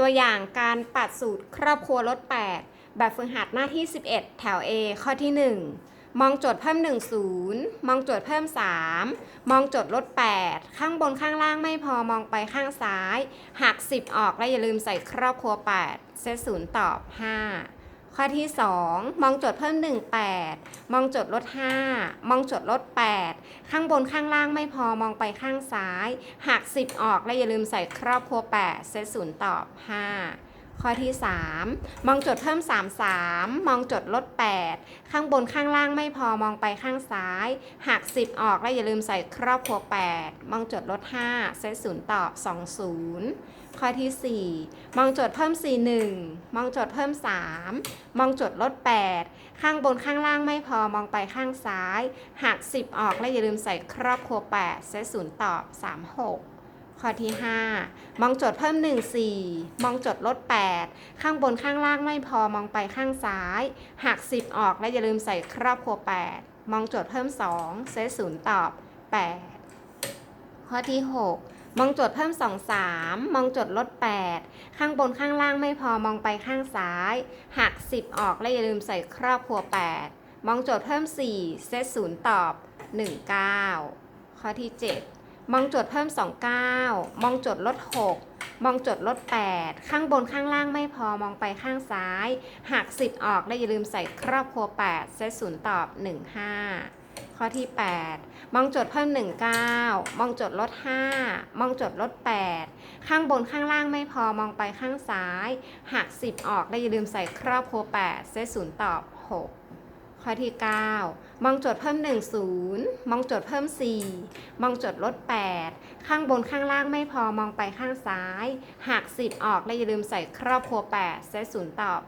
ตัวอย่างการปัดสูตรครอบครัวลด 8 แบบฝึกหัดหน้าที่ 11 แถว A ข้อที่ 1 มองโจทย์เพิ่ม 1 0 มองโจทย์เพิ่ม 3 มองโจทย์ลด 8 ข้างบนข้างล่างไม่พอมองไปข้างซ้าย หัก 10 ออกและอย่าลืมใส่ครอบครัว 8 เซตศูนย์ตอบ 5 ข้อที่ 2 มองโจทย์เพิ่ม 1 8 มองโจทย์ลด 5 มองโจทย์ลด 8 ข้างบนข้างล่างไม่พอมองไปข้างซ้ายหัก10 ออกและอย่าลืมใส่ครอบครัว 8 เซตศูนย์ตอบ 5 ข้อที่ 3 มองโจทย์เพิ่ม 3 3 มองโจทย์ลด 8 ข้างบนข้างล่างไม่พอมองไปข้างซ้ายหัก 10 ออกและอย่าลืมใส่ครอบครัว 8 มองโจทย์ลด 5 เซตศูนย์ตอบ 20 ข้อที่ 4 มองโจทย์เพิ่ม 4 1 มองโจทย์เพิ่ม 3 มองโจทย์ลด 8 ข้างบนข้างล่างไม่พอมองไปข้างซ้ายหัก 10 ออกและอย่าลืมใส่ครอบครัว 8 เซตศูนย์ตอบ 36 ข้อที่ 5 มองโจทย์เพิ่ม 1 4 มองโจทย์ลด 8 ข้างบนข้างล่างไม่พอมองไปข้างซ้ายหัก 10 ออกและอย่าลืมใส่ครอบครัว 8 มองโจทย์เพิ่ม 2 เซตศูนย์ตอบ 8 ข้อที่ 6 มองโจทย์เพิ่ม 2 3 มองโจทย์ลด 8 ข้างบนข้างล่างไม่พอมองไปข้างซ้ายหัก 10 ออกและอย่าลืมใส่ครอบครัว 8 มองโจทย์เพิ่ม 4 เซตศูนย์ตอบ 19 ข้อที่ 7 มองโจทย์เพิ่ม 29 มองโจทย์ลด 6 มองโจทย์ลด 8 ข้างบนข้างล่างไม่พอมองไปข้างซ้ายหัก10 ออกและอย่าลืมใส่ครอบครัว 8 เซตศูนย์ตอบ 15 ข้อที่ 8 มองโจทย์เพิ่ม 19 มองโจทย์ลด 5 มองโจทย์ลด 8 ข้างบนข้างล่างไม่พอมองไปข้างซ้ายหัก10 ออกและอย่าลืมใส่ครอบครัว 8 เซตศูนย์ตอบ 6 ข้อที่ 9 มองโจทย์เพิ่ม 1 0 มองโจทย์เพิ่ม 4 มองโจทย์ลด 8 ข้างบนข้างล่างไม่พอมองไปข้างซ้ายหัก10 ออกและอย่าลืมใส่ครอบครัว8เซตศูนย์ตอบ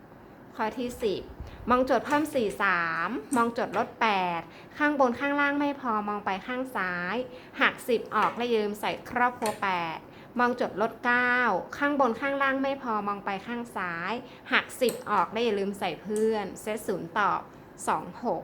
6 ข้อที่ 10 มองโจทย์เพิ่ม 4 3 มองโจทย์ลด 8 ข้างบนข้างล่างไม่พอมองไปข้างซ้ายหัก10 ออกและอย่าลืมใส่ครอบครัว 8มองจทย์ลด 9 ข้างบนข้างล่างไม่พอมองไปข้างซ้าย หัก 10 ออกและอย่าลืมใส่เพื่อน เซตศูนย์ตอบ 上อ